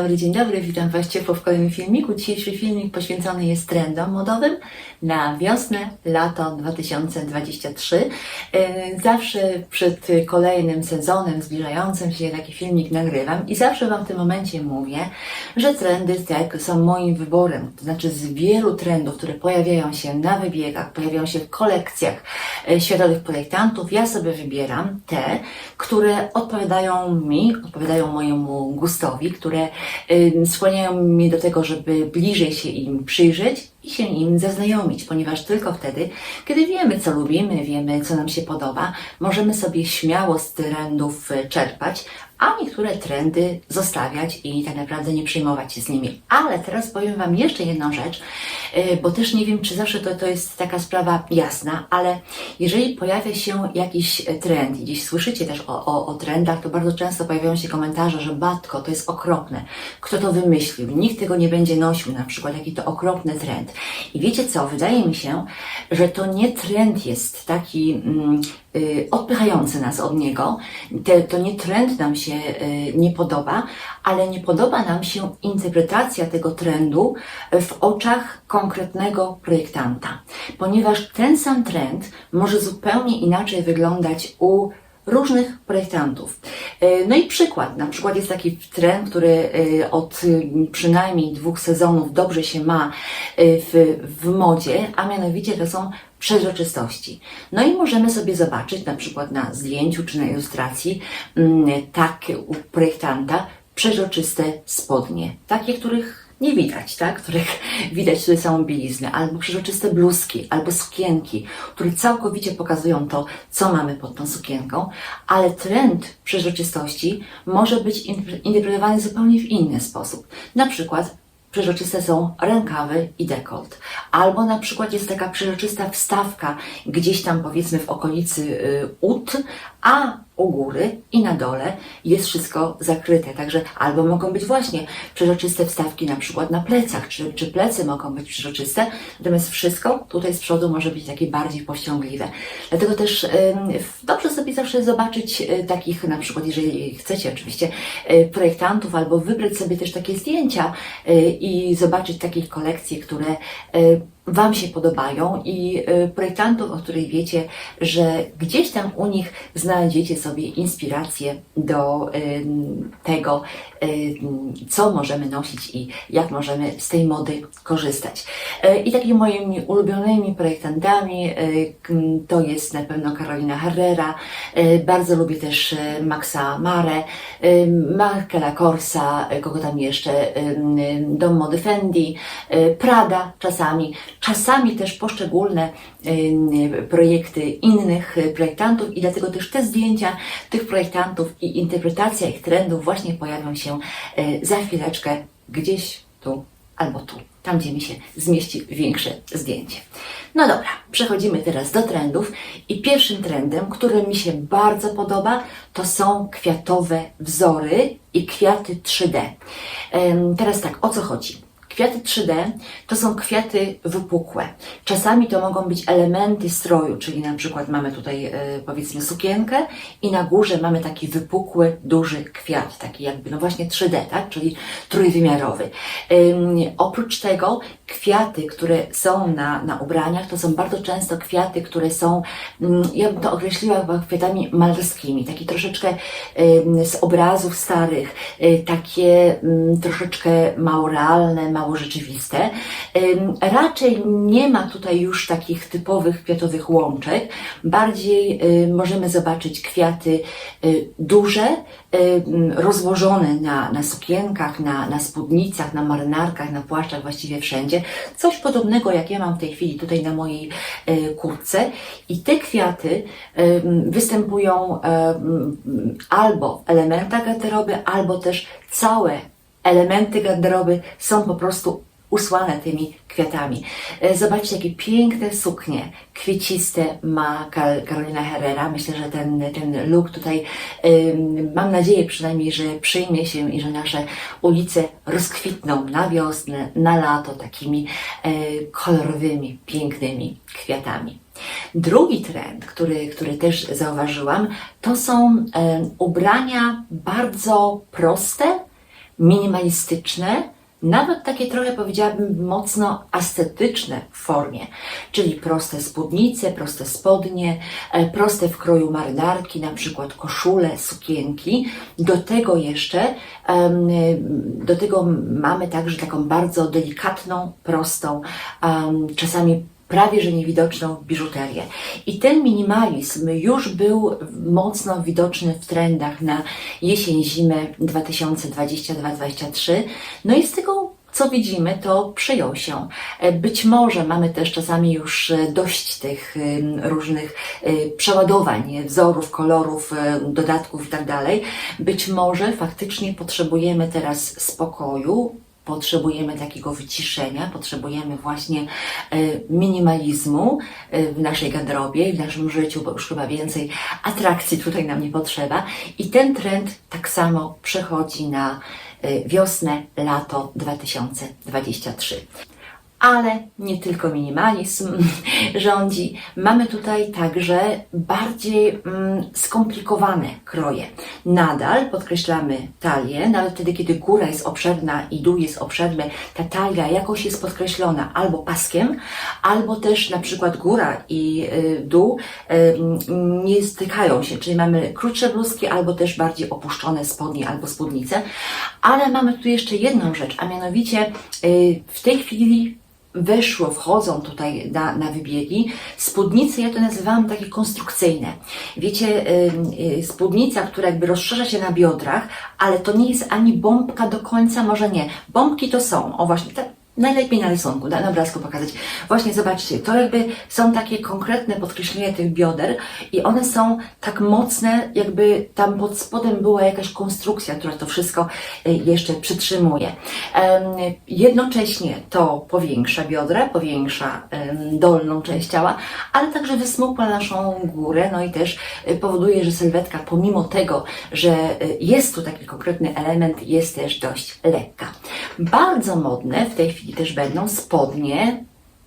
Dobry, dzień dobry, witam Was ciepło w kolejnym filmiku. Dzisiejszy filmik poświęcony jest trendom modowym na wiosnę, lato 2023. Yy, Zawsze przed kolejnym sezonem zbliżającym się taki filmik nagrywam i zawsze Wam w tym momencie mówię, że trendy tak są moim wyborem. To znaczy z wielu trendów, które pojawiają się na wybiegach, pojawiają się w kolekcjach e, światowych projektantów, ja sobie wybieram te, które odpowiadają mi, odpowiadają mojemu gustowi, które skłaniają mnie do tego, żeby bliżej się im przyjrzeć i się im zaznajomić, ponieważ tylko wtedy, kiedy wiemy, co lubimy, wiemy, co nam się podoba, możemy sobie śmiało z trendów y, czerpać, a niektóre trendy zostawiać i tak naprawdę nie przejmować się z nimi. Ale teraz powiem Wam jeszcze jedną rzecz, y, bo też nie wiem, czy zawsze to, to jest taka sprawa jasna, ale jeżeli pojawia się jakiś trend i gdzieś słyszycie też o, o, o trendach, to bardzo często pojawiają się komentarze, że batko, to jest okropne. Kto to wymyślił? Nikt tego nie będzie nosił, na przykład jaki to okropny trend. I wiecie co? Wydaje mi się, że to nie trend jest taki mm, y, odpychający nas od niego. Te, to nie trend nam się y, nie podoba, ale nie podoba nam się interpretacja tego trendu w oczach konkretnego projektanta. Ponieważ ten sam trend może zupełnie inaczej wyglądać u różnych projektantów. E, No i przykład, na przykład jest taki trend, który e, od y, przynajmniej dwóch sezonów dobrze się ma e, w, w modzie, a mianowicie to są przezroczystości. No i możemy sobie zobaczyć na przykład na zdjęciu czy na ilustracji mm, takie u projektanta przezroczyste spodnie, takie, których nie widać, tak? których widać tutaj samą bieliznę, albo przezroczyste bluzki, albo sukienki, które całkowicie pokazują to, co mamy pod tą sukienką, ale trend przezroczystości może być in- interpretowany zupełnie w inny sposób. Na przykład Przeźroczyste są rękawy i dekolt. Albo na przykład jest taka przeźroczysta wstawka gdzieś tam powiedzmy w okolicy y, ud, a u góry i na dole jest wszystko zakryte. Także albo mogą być właśnie przeźroczyste wstawki na przykład na plecach, czy, czy plecy mogą być przeźroczyste, natomiast wszystko tutaj z przodu może być takie bardziej pościągliwe. Dlatego też ym, dobrze sobie zawsze zobaczyć y, takich na przykład, jeżeli chcecie oczywiście, y, projektantów, albo wybrać sobie też takie zdjęcia y, i zobaczyć takich kolekcji, które y, Wam się podobają i y, projektantów, o których wiecie, że gdzieś tam u nich znajdziecie sobie inspirację do y, tego, y, co możemy nosić i jak możemy z tej mody korzystać. I takimi moimi ulubionymi projektantami to jest na pewno Carolina Herrera, bardzo lubię też Maxa Mare, Markela Corsa, kogo tam jeszcze, Dom Mody Fendi, Prada czasami, czasami też poszczególne projekty innych projektantów i dlatego też te zdjęcia tych projektantów i interpretacja ich trendów właśnie pojawią się y, za chwileczkę gdzieś tu albo tu, tam gdzie mi się zmieści większe zdjęcie. No dobra, przechodzimy teraz do trendów i pierwszym trendem, który mi się bardzo podoba, to są kwiatowe wzory i kwiaty 3D. Em, Teraz tak, o co chodzi? Kwiaty 3D to są kwiaty wypukłe. Czasami to mogą być elementy stroju, czyli na przykład mamy tutaj e, powiedzmy sukienkę i na górze mamy taki wypukły, duży kwiat, taki jakby no właśnie 3D, tak? czyli trójwymiarowy. Ym, oprócz tego kwiaty, które są na, na ubraniach, to są bardzo często kwiaty, które są, mm, ja bym to określiła kwiatami malarskimi, taki troszeczkę z obrazów starych, y, takie ym, troszeczkę mało realne, mało rzeczywiste. Raczej nie ma tutaj już takich typowych kwiatowych łączek. Bardziej możemy zobaczyć kwiaty y, duże, mm, rozłożone na, na sukienkach, na, na spódnicach, na marynarkach, na płaszczach, właściwie wszędzie. Coś podobnego, jak ja mam w tej chwili tutaj na mojej y, kurtce. I te kwiaty y, występują y, albo w elementach garderoby, albo też całe elementy garderoby są po prostu usłane tymi kwiatami. E, Zobaczcie, jakie piękne suknie kwieciste ma Kar- Karolina Herrera. Myślę, że ten, ten look tutaj, mam nadzieję przynajmniej, że przyjmie się i że nasze ulice rozkwitną na wiosnę, na lato takimi e, kolorowymi, pięknymi kwiatami. Drugi trend, który, który też zauważyłam, to są ubrania bardzo proste, minimalistyczne, nawet takie trochę powiedziałabym mocno estetyczne w formie, czyli proste spódnice, proste spodnie, e, proste w kroju marynarki, na przykład koszule, sukienki. Do tego jeszcze, do tego mamy także taką bardzo delikatną, prostą, czasami prawie że niewidoczną biżuterię. I ten minimalizm już był mocno widoczny w trendach na jesień-zimę 2022-2023. No i z tego co widzimy, to przyjął się. E, Być może mamy też czasami już e, dość tych ym, różnych przeładowań, wzorów, kolorów, dodatków itd. Być może faktycznie potrzebujemy teraz spokoju, potrzebujemy takiego wyciszenia, potrzebujemy właśnie e, minimalizmu e, w naszej garderobie i w naszym życiu, bo już chyba więcej atrakcji tutaj nam nie potrzeba. I ten trend tak samo przechodzi na e, wiosnę, lato 2023 ale nie tylko minimalizm rządzi. Mamy tutaj także bardziej mm, skomplikowane kroje. Nadal podkreślamy talię, nawet wtedy, kiedy góra jest obszerna i dół jest obszerny, ta talia jakoś jest podkreślona albo paskiem, albo też na przykład góra i y, dół y, nie stykają się, czyli mamy krótsze bluzki albo też bardziej opuszczone spodnie albo spódnice. Ale mamy tu jeszcze jedną rzecz, a mianowicie y, w tej chwili weszło, wchodzą tutaj na, na wybiegi. Spódnice, ja to nazywałam takie konstrukcyjne. Wiecie, y, y, spódnica, która jakby rozszerza się na biodrach, ale to nie jest ani bombka do końca, może nie. Bombki to są, o właśnie, tak najlepiej na rysunku, na, na obrazku pokazać. Właśnie zobaczcie, to jakby są takie konkretne podkreślenia tych bioder i one są tak mocne, jakby tam pod spodem była jakaś konstrukcja, która to wszystko y, jeszcze przytrzymuje. Jednocześnie to powiększa biodra, powiększa dolną część ciała, ale także wysmukla naszą górę, no i też y, powoduje, że sylwetka pomimo tego, że y, jest tu taki konkretny element, jest też dość lekka. Bardzo modne w tej chwili też będą spodnie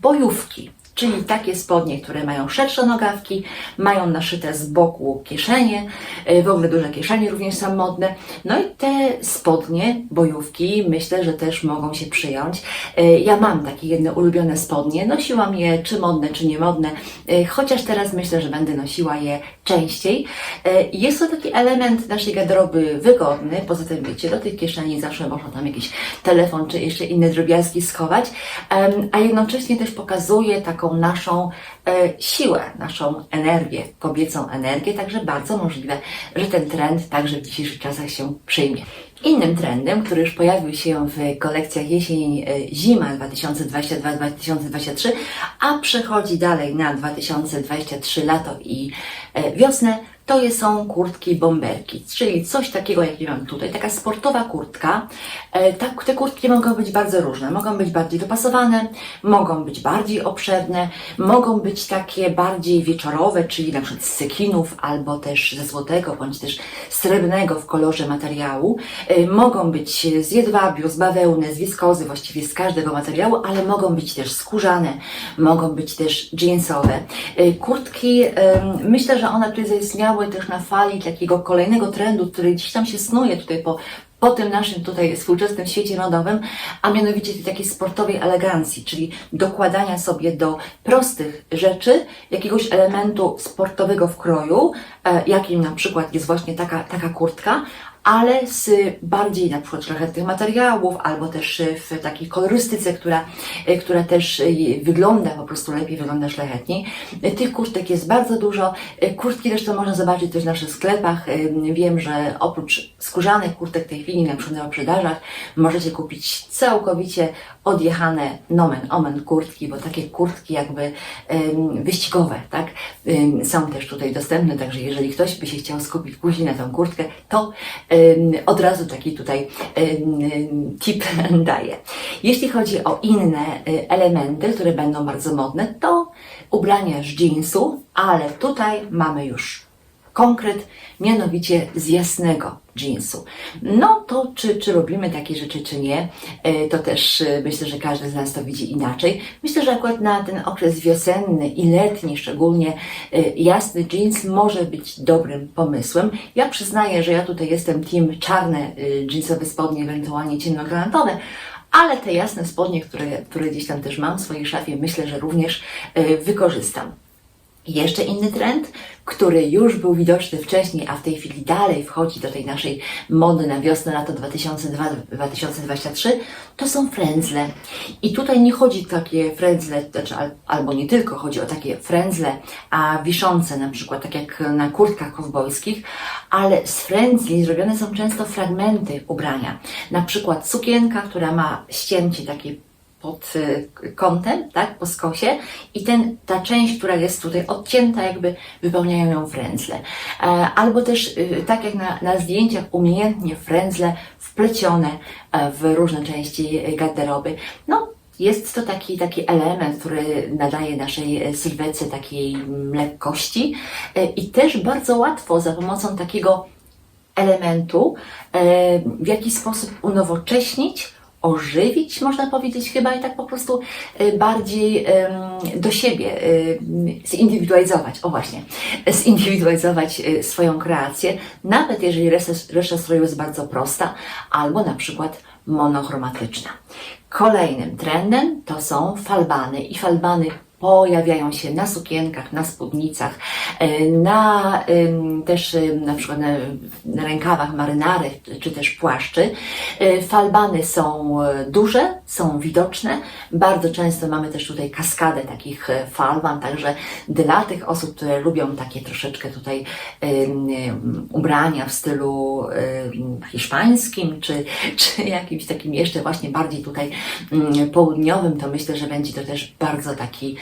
bojówki. Czyli takie spodnie, które mają szersze nogawki, mają naszyte z boku kieszenie, y, w ogóle duże kieszenie również są modne. No i te spodnie, bojówki, myślę, że też mogą się przyjąć. Y, Ja mam takie jedne ulubione spodnie, nosiłam je czy modne, czy niemodne, y, chociaż teraz myślę, że będę nosiła je częściej. Jest to taki element naszej garderoby wygodny, poza tym wiecie, do tych kieszeni zawsze można tam jakiś telefon, czy jeszcze inne drobiazgi schować, a jednocześnie też pokazuje taką naszą e, siłę, naszą energię, kobiecą energię, także bardzo możliwe, że ten trend także w dzisiejszych czasach się przyjmie. Innym trendem, który już pojawił się w kolekcjach jesień-zima 2022-2023, a przechodzi dalej na 2023 lato i e, wiosnę, to są kurtki bomberki, czyli coś takiego, jak ja mam tutaj, taka sportowa kurtka. E, tak, te kurtki mogą być bardzo różne, mogą być bardziej dopasowane, mogą być bardziej obszerne, mogą być takie bardziej wieczorowe, czyli na przykład z cekinów, albo też ze złotego, bądź też srebrnego w kolorze materiału. E, mogą być z jedwabiu, z bawełny, z wiskozy, właściwie z każdego materiału, ale mogą być też skórzane, mogą być też jeansowe. E, Kurtki, myślę, że one tutaj zaistniały też na fali takiego kolejnego trendu, który gdzieś tam się snuje tutaj po, po tym naszym tutaj współczesnym świecie modowym, a mianowicie tej takiej sportowej elegancji, czyli dokładania sobie do prostych rzeczy jakiegoś elementu sportowego w kroju, e, jakim na przykład jest właśnie taka, taka kurtka, ale z bardziej na przykład szlachetnych materiałów, albo też w takiej kolorystyce, która, e, która też e, wygląda po prostu lepiej, wygląda szlachetniej. E, Tych kurtek jest bardzo dużo. Kurtki to można zobaczyć też w naszych sklepach. Wiem, że oprócz skórzanych kurtek w tej chwili na przykład na możecie kupić całkowicie odjechane nomen omen kurtki, bo takie kurtki jakby wyścigowe, tak, są też tutaj dostępne, także jeżeli ktoś by się chciał skupić później na tą kurtkę, to od razu taki tutaj tip daję. Jeśli chodzi o inne y, elementy, które będą bardzo modne, to ubrania z jeansu, ale tutaj mamy już konkret, mianowicie z jasnego jeansu. No to czy, czy robimy takie rzeczy, czy nie, e, to też e, myślę, że każdy z nas to widzi inaczej. Myślę, że akurat na ten okres wiosenny i letni szczególnie e, jasny jeans może być dobrym pomysłem. Ja przyznaję, że ja tutaj jestem team czarne jeansowe spodnie, ewentualnie ciemnogranatowe, ale te jasne spodnie, które, które gdzieś tam też mam w swojej szafie, myślę, że również wykorzystam. Jeszcze inny trend, który już był widoczny wcześniej, a w tej chwili dalej wchodzi do tej naszej mody na wiosnę, lato 2002-2023, to są frędzle. I tutaj nie chodzi o takie frędzle, znaczy, al- albo nie tylko chodzi o takie frędzle, a wiszące na przykład, tak jak na kurtkach kowbojskich, ale z frędzli zrobione są często fragmenty ubrania. Na przykład sukienka, która ma ścięcie takie pod y, kątem, tak, po skosie i ten, ta część, która jest tutaj odcięta, jakby wypełniają ją frędzle. E, Albo też, y, tak jak na, na zdjęciach, umiejętnie frędzle wplecione e, w różne części garderoby. No, jest to taki, taki element, który nadaje naszej sylwetce takiej lekkości e, i też bardzo łatwo za pomocą takiego elementu w jakiś sposób unowocześnić, ożywić, można powiedzieć chyba i tak po prostu e, bardziej do siebie e, zindywidualizować, o właśnie, zindywidualizować e, swoją kreację, nawet jeżeli reszta, reszta stroju jest bardzo prosta albo na przykład monochromatyczna. Kolejnym trendem to są falbany i falbany pojawiają się na sukienkach, na spódnicach, e, na też na przykład na, na rękawach marynarek czy też płaszczy. E, Falbany są e, duże, są widoczne. Bardzo często mamy też tutaj kaskadę takich falban, także dla tych osób, które lubią takie troszeczkę tutaj ubrania w stylu hiszpańskim, czy, czy jakimś takim jeszcze właśnie bardziej tutaj ym, południowym, to myślę, że będzie to też bardzo taki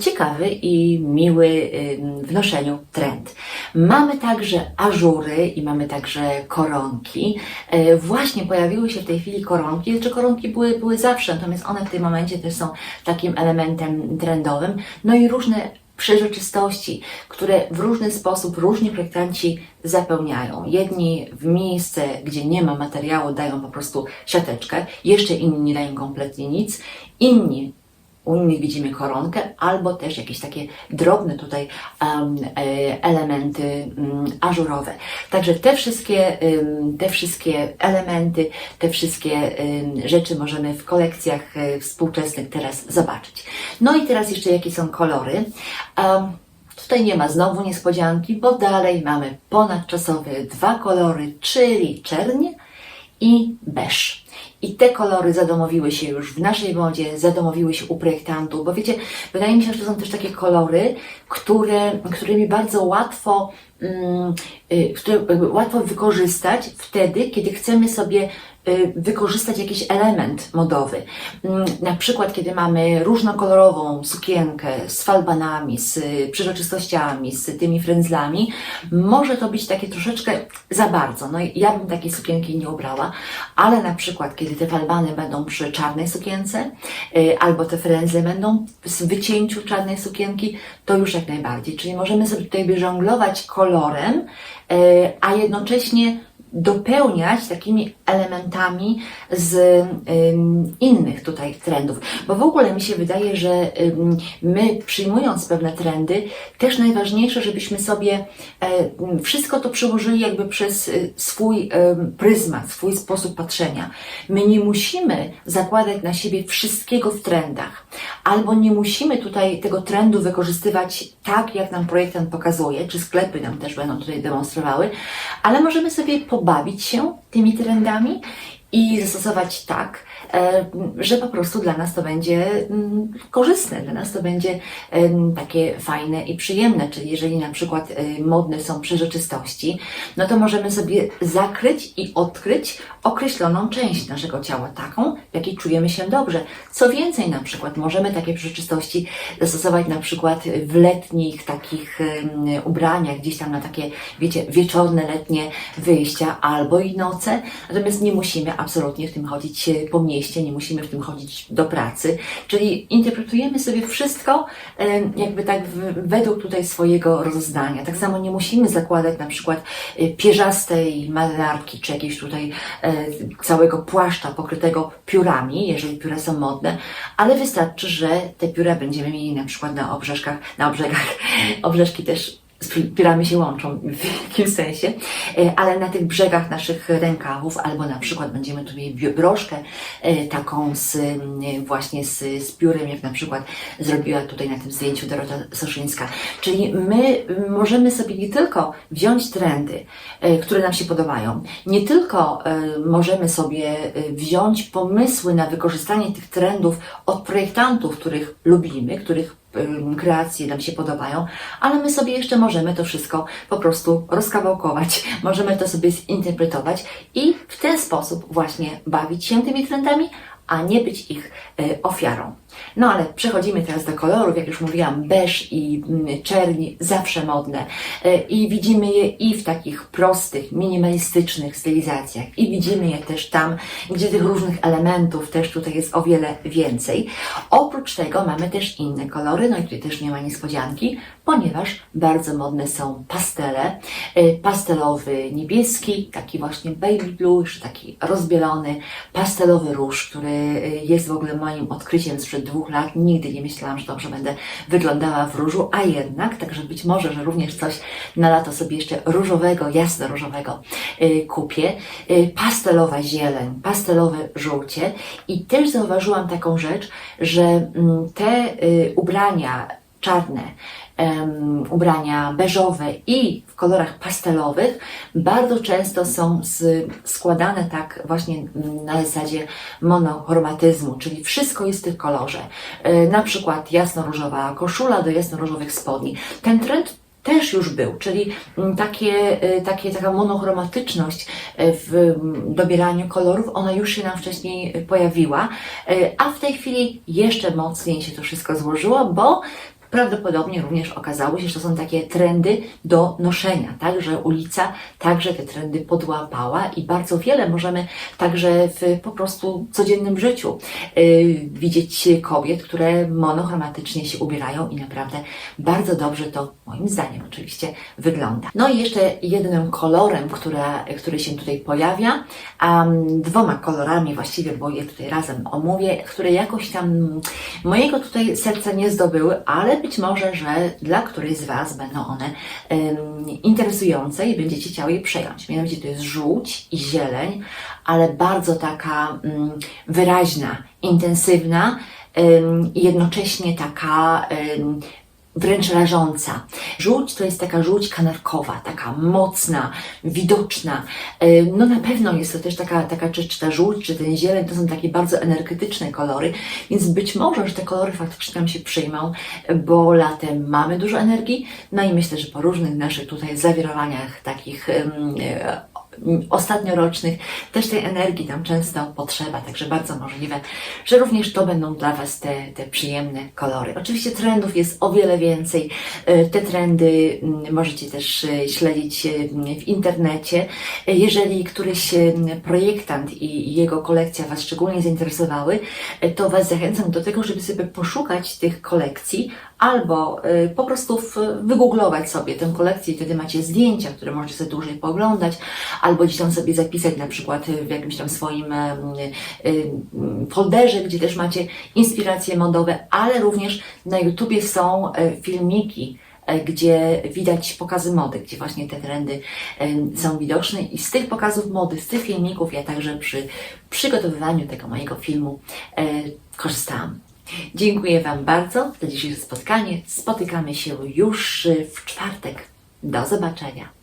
ciekawy i miły ym, w noszeniu trend. Mamy także ażury i mamy także koronki. E, Właśnie pojawiły się w tej chwili koronki, czy koronki były, były zawsze, natomiast one w tym momencie też są takim elementem trendowym. No i różne przeżyczystości, które w różny sposób różni projektanci zapełniają. Jedni w miejsce, gdzie nie ma materiału, dają po prostu siateczkę, jeszcze inni nie dają kompletnie nic, inni u innych widzimy koronkę, albo też jakieś takie drobne tutaj e, elementy mm, ażurowe. Także te wszystkie, em, te wszystkie elementy, te wszystkie em, rzeczy możemy w kolekcjach e, współczesnych teraz zobaczyć. No i teraz jeszcze jakie są kolory. Em, Tutaj nie ma znowu niespodzianki, bo dalej mamy ponadczasowe dwa kolory, czyli czerń i beż. I te kolory zadomowiły się już w naszej modzie, zadomowiły się u projektantów, bo wiecie, wydaje mi się, że to są też takie kolory, które, którymi bardzo łatwo, które jakby łatwo wykorzystać wtedy, kiedy chcemy sobie y, wykorzystać jakiś element modowy. Mm, Na przykład, kiedy mamy różnokolorową sukienkę z falbanami, z y, przeroczystościami, z tymi frędzlami, może to być takie troszeczkę za bardzo. No ja bym takiej sukienki nie ubrała, ale na przykład, kiedy te falbany będą przy czarnej sukience, y, albo te frędzle będą w wycięciu czarnej sukienki, to już jak najbardziej. Czyli możemy sobie tutaj żonglować kolorem, y, a jednocześnie dopełniać takimi elementami z innych tutaj trendów. Bo w ogóle mi się wydaje, że my przyjmując pewne trendy, też najważniejsze, żebyśmy sobie e, wszystko to przełożyli jakby przez y, swój pryzmat, swój sposób patrzenia. My nie musimy zakładać na siebie wszystkiego w trendach, albo nie musimy tutaj tego trendu wykorzystywać tak, jak nam projektant pokazuje, czy sklepy nam też będą tutaj demonstrowały, ale możemy sobie pobawić się tymi trendami i zastosować tak, że po prostu dla nas to będzie mm, korzystne, dla nas to będzie takie fajne i przyjemne. Czyli jeżeli na przykład e, modne są przeżyczystości, no to możemy sobie zakryć i odkryć określoną część naszego ciała, taką, w jakiej czujemy się dobrze. Co więcej, na przykład możemy takie przeżyczystości zastosować na przykład w letnich takich ubraniach, gdzieś tam na takie, wiecie, wieczorne, letnie wyjścia albo i noce, natomiast nie musimy, absolutnie w tym chodzić e, po mieście, nie musimy w tym chodzić do pracy. Czyli interpretujemy sobie wszystko e, jakby tak według tutaj swojego rozeznania. Tak samo nie musimy zakładać na przykład e, pierzastej marynarki, czy jakiegoś tutaj e, całego płaszcza pokrytego piórami, jeżeli pióra są modne, ale wystarczy, że te pióra będziemy mieli na przykład na obrzeżkach, na obrzegach. Obrzeżki też z pi- piórami się łączą w jakimś sensie, E, ale na tych brzegach naszych rękawów, albo na przykład będziemy tu mieli broszkę e, taką z, mm, właśnie z, z piórem, jak na przykład zrobiła tutaj na tym zdjęciu Dorota Soszyńska. Czyli my możemy sobie nie tylko wziąć trendy, e, które nam się podobają, nie tylko e, możemy sobie e, wziąć pomysły na wykorzystanie tych trendów od projektantów, których lubimy, których kreacje nam się podobają, ale my sobie jeszcze możemy to wszystko po prostu rozkawałkować, możemy to sobie zinterpretować i w ten sposób właśnie bawić się tymi trendami, a nie być ich e, ofiarą. No ale przechodzimy teraz do kolorów, jak już mówiłam, beż i mm, czerni zawsze modne E, i widzimy je i w takich prostych, minimalistycznych stylizacjach i widzimy je też tam, gdzie tych różnych elementów też tutaj jest o wiele więcej. Oprócz tego mamy też inne kolory, no i tutaj też nie ma niespodzianki, ponieważ bardzo modne są pastele. E, Pastelowy niebieski, taki właśnie baby blue, jeszcze taki rozbielony, pastelowy róż, który e, jest w ogóle moim odkryciem sprzed dwóch lat. Nigdy nie myślałam, że dobrze będę wyglądała w różu, a jednak, także być może, że również coś na lato sobie jeszcze różowego, jasno-różowego e, kupię. E, Pastelowa zieleń, pastelowe żółcie i też zauważyłam taką rzecz, że mm, te e, ubrania czarne, em, ubrania beżowe i w kolorach pastelowych bardzo często są z, składane tak właśnie na zasadzie monochromatyzmu, czyli wszystko jest w tych kolorze. E, na przykład jasno-różowa koszula do jasno-różowych spodni. Ten trend też już był, czyli mm, takie, e, takie, taka monochromatyczność e, w mm, dobieraniu kolorów, ona już się nam wcześniej pojawiła, e, a w tej chwili jeszcze mocniej się to wszystko złożyło, bo prawdopodobnie również okazało się, że to są takie trendy do noszenia, tak, że ulica także te trendy podłapała i bardzo wiele możemy także w po prostu codziennym życiu y, widzieć kobiet, które monochromatycznie się ubierają i naprawdę bardzo dobrze to, moim zdaniem oczywiście, wygląda. No i jeszcze jednym kolorem, który się tutaj pojawia, mm, dwoma kolorami właściwie, bo je tutaj razem omówię, które jakoś tam mojego tutaj serca nie zdobyły, ale być może, że dla którejś z Was będą one interesujące i będziecie chciały je przejąć. Mianowicie to jest żółć i zieleń, ale bardzo taka mm, wyraźna, intensywna jednocześnie taka wręcz rażąca. Żółć to jest taka żółć kanarkowa, taka mocna, widoczna. E, No na pewno jest to też taka, taka czy, czy ta żółć, czy ten zieleń, to są takie bardzo energetyczne kolory, więc być może, że te kolory faktycznie nam się przyjmą, bo latem mamy dużo energii, no i myślę, że po różnych naszych tutaj zawirowaniach takich ostatniorocznych też tej energii nam często potrzeba, także bardzo możliwe, że również to będą dla Was te, te przyjemne kolory. Oczywiście trendów jest o wiele więcej. E, Te trendy możecie też e, śledzić e, w internecie. Jeżeli któryś projektant i jego kolekcja Was szczególnie zainteresowały, to Was zachęcam do tego, żeby sobie poszukać tych kolekcji albo e, po prostu wygooglować sobie tę kolekcję, wtedy macie zdjęcia, które możecie sobie dłużej pooglądać, albo gdzieś tam sobie zapisać na przykład w jakimś tam swoim em, em, folderze, gdzie też macie inspiracje modowe, ale również na YouTubie są filmiki, gdzie widać pokazy mody, gdzie właśnie te trendy są widoczne i z tych pokazów mody, z tych filmików ja także przy przygotowywaniu tego mojego filmu korzystałam. Dziękuję Wam bardzo za dzisiejsze spotkanie. Spotykamy się już w czwartek. Do zobaczenia.